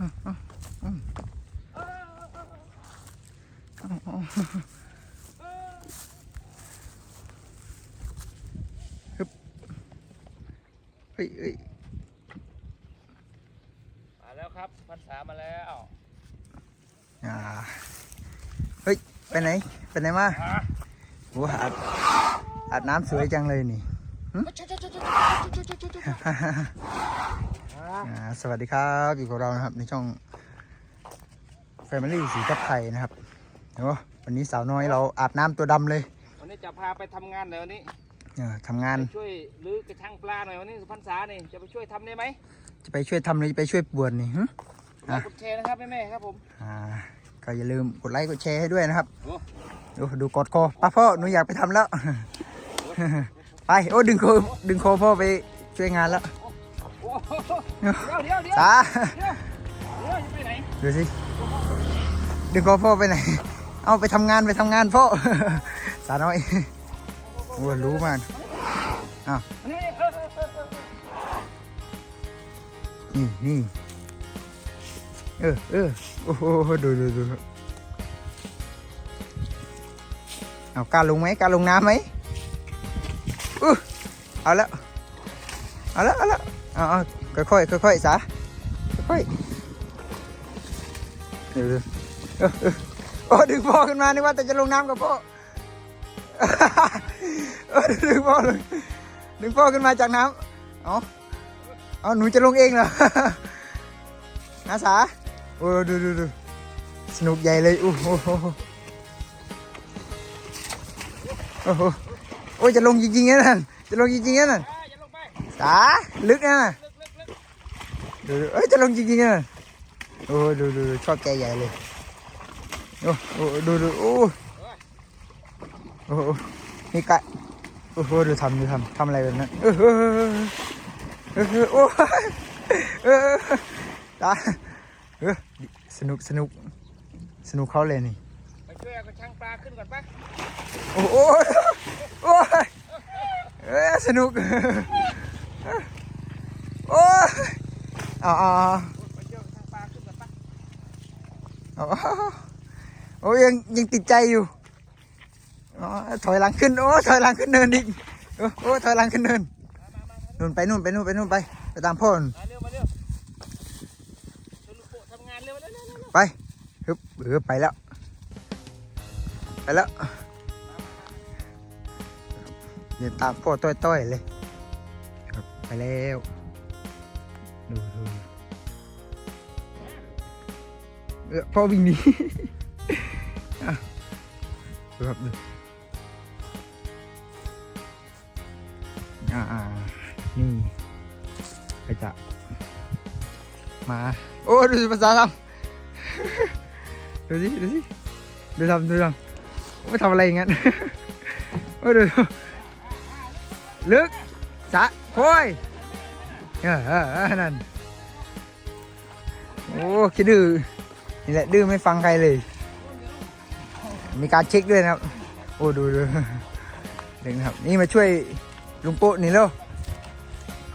เฮ้ยเฮ้ยมาแล้วครับพันษามาแล้วอ่าเฮ้ย ไปไหน ไปไหนมาโอ้อาบอาบน้ำสวยจังเลยนี่ อ่าสวัสดีครับอยู่กับเรานะครับในช่อง Family สีทับไทยนะครับโอ้วันนี้สาวน้อยเราอาบน้ำตัวดำเลยวันนี้จะพาไปทำงานเดี๋ยวนี้เออทำงานไปช่วยรื้อกระชังปลาหน่อยวันนี้พันษานี่จะไปช่วยทำได้ไหมจะไปช่วยทำหรือจะไปช่วยบวชนี่หึกดไลค์กดแชร์นะครับแม่แม่ๆครับผมอ่าก็อย่าลืมกดไลค์กดแชร์ให้ด้วยนะครับโอ้ดูดูกดคอป้าพ่อหนูอยากไปทำแล้ว ไปโอ้ดึงคอดึงคอพ่อไปช่วยงานแล้วโอ้ เดี๋ยวเดี๋ยวเดี๋ยวสาเดี๋ยวเดี๋ยวจะไปไหนดูสิดึงคอพ่อไปไหน เอาไปทำงานไปทำงานพ่อ สาน้อยโอ้รู้มากอ้าวอันนี้เออเออเออเออนี่นี่เออเออโอ้โหดูดูดูเอากล้ารลงไหมกล้ารลงน้ำไหมอู้เอาแล้วเอาแล้วเอาแล้วเอาเอา ค่อยค่อยๆค่อยๆสาค่อยๆเออเออเออโอ้ดึงพ่อขึ้นมานึกว่าแต่จะลงน้ำกับพ่อเออดึงพ่อเลยดึงพ่อขึ้นมาจากน้ำเอาเอาหนูจะลงเองเหรออาสาโอ้ดูดูดูสนุกใหญ่เลยโอ้โหโอ้โหโอ้ยจะลงจริงๆนะนั่นจะลงจริงๆนะนั่นอ่าอย่าลงไปสาลึกนะน่ะลึกลึกลึก ดูดูเอ้ยจะลงจริงๆนะโอ้ดูดูดูชอบแกใหญ่เลยโอ้โอ้ดูดูโอ้โอ้โหนี่กะโอ้โหดูทำดูทำทำอะไรแบบนั้นเออเออเออเออเออโอ้เออเออตาเออสนุกสนุกสนุกเขาเลยนี่ไปช่วยเอากระชังปลาขึ้นก่อนปะโอ้โหโอ้ยเอ้ยสนุกโอ้ยเอาเอาเอาไปช่วยเอากระชังปลาขึ้นก่อนปะเอาโอ้ยยังยังติดใจอยู่อ๋อถอยหลังขึ้น โอ้ถอยหลังขึ้นเนินอีกโอ้โอ้ถอยหลังขึ้นเนินนู่นไปนู่นไปนู่นไปนู่นไปไปตามพ่อนู่นมาเร็วมาเร็วชวนลูกโป่งทำงานเร็วเร็วเร็วเร็วไปฮึบเออไปแล้ว ไปแล้วเดินตามพ่อต้อยๆเลยครับไปแล้ว ดูดู เออพ่อวิ่งหนีอะดูครับดูอ่า นี่ไปจะมา โอ้ ดูสิภาษาทำดูสิ ดูสิ ดูทำดูทำไม่ทำอะไรอย่างงั้นโอ้ดูลึกสะโอยเออเออนั่น โอ้ คิดดื้อ นี่แหละดื้อไม่ฟังใครเลย มีการเช็คด้วยนะครับ โอ้ดูดูเด็กนะครับ นี่มาช่วยลุงโป๊ะนี่เร็ว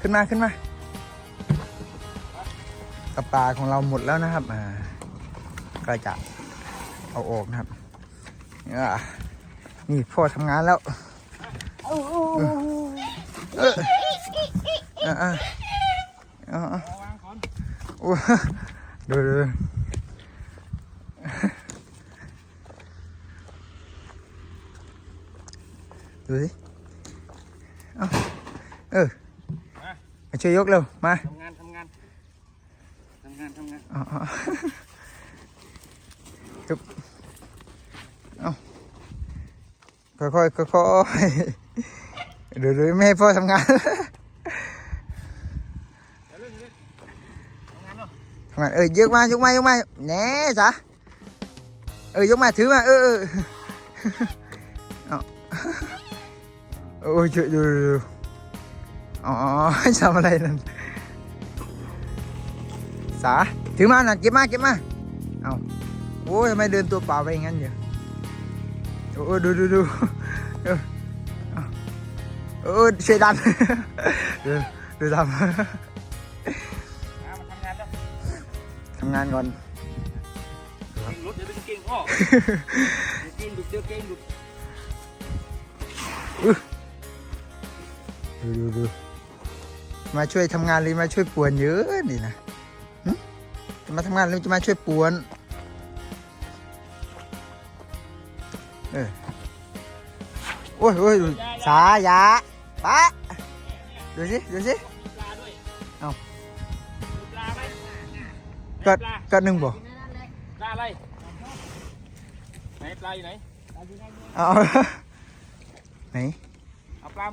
ขึ้นมาขึ้นมากระปาของเราหมดแล้วนะครับอ่าก็จะเอาออกนะครับนี่พ่อทำงานแล้วเออเออเออเออเออเอาวางก่อนโอ้ดูดู ดูดูสิเอาเออมาช่วยยกเร็วมาทำงานทำงานทำงานทำงานเอาเอาจุ๊บเอาค่อยๆค่อยๆเดี๋ยวๆไม่ให้พ่อทำงานเดี๋ยวเรื่องนี้ทำงานเนาะทำงานเออยกมายกมายกมาแหน่จ้ะเออยกมาถือมาเออเออเอา โอ้ยดูดูดูอ๋อทำอะไรนั่น สา ถือมาน่ะเก็บมาเก็บมา เอาโอ้ยทำไมเดินตัวเปล่าไปอย่างนั้นเดี๋ยวโอ้ดูดูดูเออเอาโอ้ยช่วยดันดูดูทำมามาทำงานแล้วทำงานก่อนเก่งรถเดี๋ยวดึงเก่งพ่อเก่งดุดเดี๋ยวเก่งดุ ดดูดูดูมาช่วยทำงานหรือมาช่วยป่วนเยอะนี่นะหึจะมาทำงานหรือจะมาช่วยป่วน เออโอ้ยโอ้ยดูสายาปะดูสิดูสิมีปลาด้วยเอ้ามีปลาไหมก็ไหนปลาก็หนึ่งบ่ปลาอะไรไหนปลาอยู่ไหนเอาไหนเอาปลา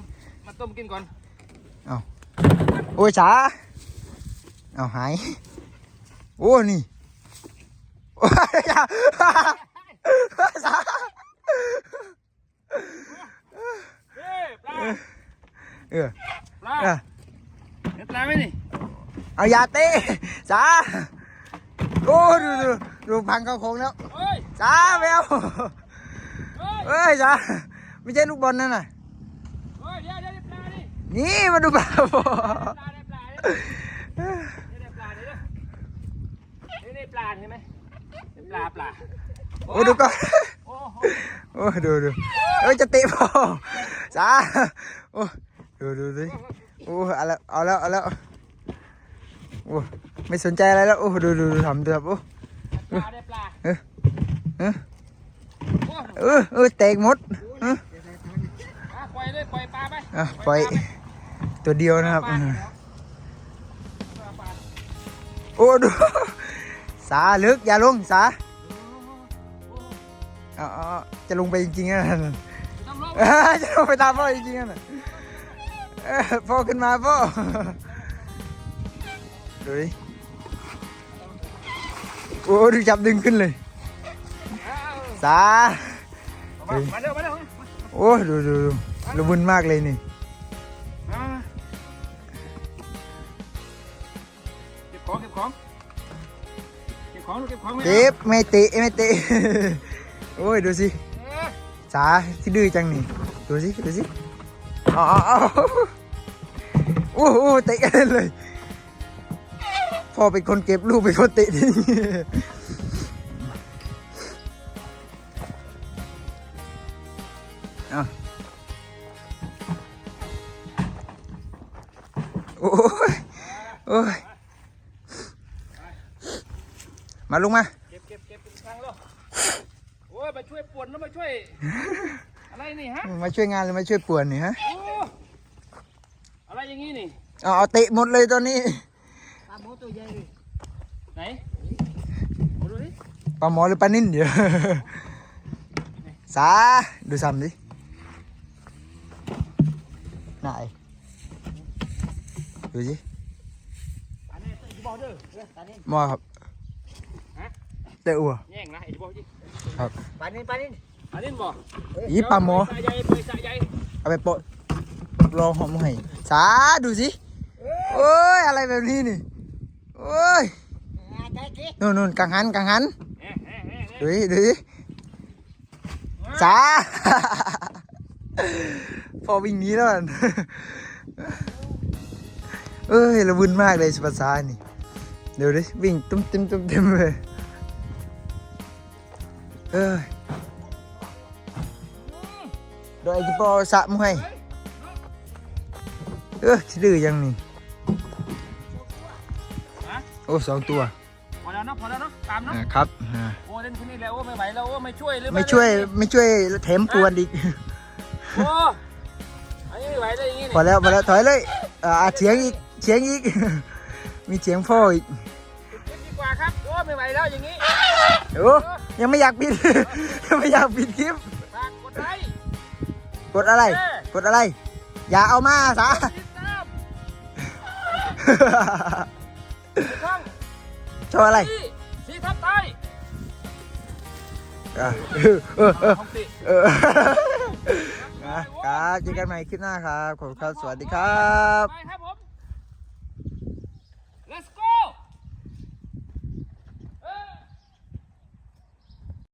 มาต้มกินก่อนโอ้ยสาเอาหาย โอ้นี่โอ้ยอย่าสาเฮ้ยปลาเออปลาเออเห็นปลาไหมนี่เอายาเต้สาโอ้ดูดูดูพังเข้าโค้งแล้วเฮ้ยสาแมวเฮ้ยเอ้ยสาไม่ใช่ลูกบอลนั่นน่ะ นี่มาดูปลาบ่ปลาได้ปลาได้ได้ปลาได้นี่ได้ปลาเห็นไหมได้ปลาปลาโอ้ดูก่อนโอ้โหโอ้ดูดูเอ้ยจะเตะพอสาโอ้ดูดูดิโอ้เอาแล้วเอาแล้วเอาแล้วโอ้ไม่สนใจอะไรแล้วโอ้ดูดูดูทำดูครับโอ้ปลาได้ปลาเออเออโอ้เออเออแตกหมดเอออะปล่อยเลยปล่อยปลาไปอะปล่อย ตัวเดียวนะครับปลาเออปลาปลาโอ้ดูสาลึกอย่าลงสาเอาเอาเอาจะลงไปจริงๆนะต้องลงเอ้ยจะลงไปตามพ่อจริงๆนะเอ้ยพ่อขึ้นมาพ่อดูดิโอ้ดูจับดึงขึ้นเลยสามามาเร็วมาเร็วโอ้ดูดูดูระบุนมากเลยนี่ ของเก็บของเก็บของลูกเก็บของไม่เจ็บไม่เตะไม่เตะ โอ้ยดูสิเออสาที่ดื้อจังนี่ดูสิดูสิเอ๋อาเอาโอ้โหเตะกันเลยพ่อเป็นคนเก็บลูกเป็นคนเตะทิ้งเอาโอ้ย โอ้ย มาลุงมาเก็บเก็บเก็บเป็นครั้งแล้วโอ้ยมาช่วยปวนแล้วมาช่วย อะไรนี่ฮะมาช่วยงานหรือมาช่วยป่วนนี่ฮะโอ้อะไรอย่างงี้นี่เอาเอาเตะหมดเลยตอนนี้ปลาหมอตัวใหญ่เลยไหนมาดูดิปลาหมอหรือปลานิ่นเดี๋ยวสาดูซ้ำดิไหนดูสิอันนี้ไอ้บอลเด้อตานี่หมอครับฮะเตะอัวแย่งนะไอ้บอลจิครับปลานินปลานินปลานินบ่อีปลาหมอสะใหญ่เปิดสะใหญ่เอาไปโปะรอหอมให้สาดูสิโอ้ยอะไรแบบนี้นี่โอ้ยนู่นนู่นกังหันกังหันเอ๊ะเอ๊ะเอ๊ะเอ๊ะดูสิดูสิสาพอวิ่งหนีแล้วมันเอ้ยระบุนมากเลยสุภาษานี่เดี๋ยวดิวิ่งตุ้มเต็มตุ้มเต็มเลย เอ้ยโดยที่พอสะมวยเออสิดื้อยังนี่ฮะโอ้สองตัวพอแล้วเนาะพอแล้วเนาะตามเนาะอ่าครับอ่าโอ้เล่นแค่นี้แล้วโอ้ไม่ไหวแล้วโอ้ไม่ช่วยหรือไม่ช่วยไม่ช่วยแถมปวนอีกโอ้อันนี้ไม่ไหวเลยอย่างงี้พอแล้วพอแล้วถอยเลยอ่าเฉียงอีกเฉียงอีก มีเฉียงพ่ออีกนี่ดีกว่าครับโอ้ไม่ไหวแล้วอย่างงี้โอ้ ยังไม่อยากปิด ยังไม่อยากปิดคลิป ฝากกดไลค์กดอะไร กดอะไร อย่าเอามาซะติดตามช่องชอบอะไรที่สีทับไทยอะเออเออเออของติเออนะครับเจอกันใหม่คลิปหน้าครับ ขอบคุณครับ สวัสดีครับ ไปครับผม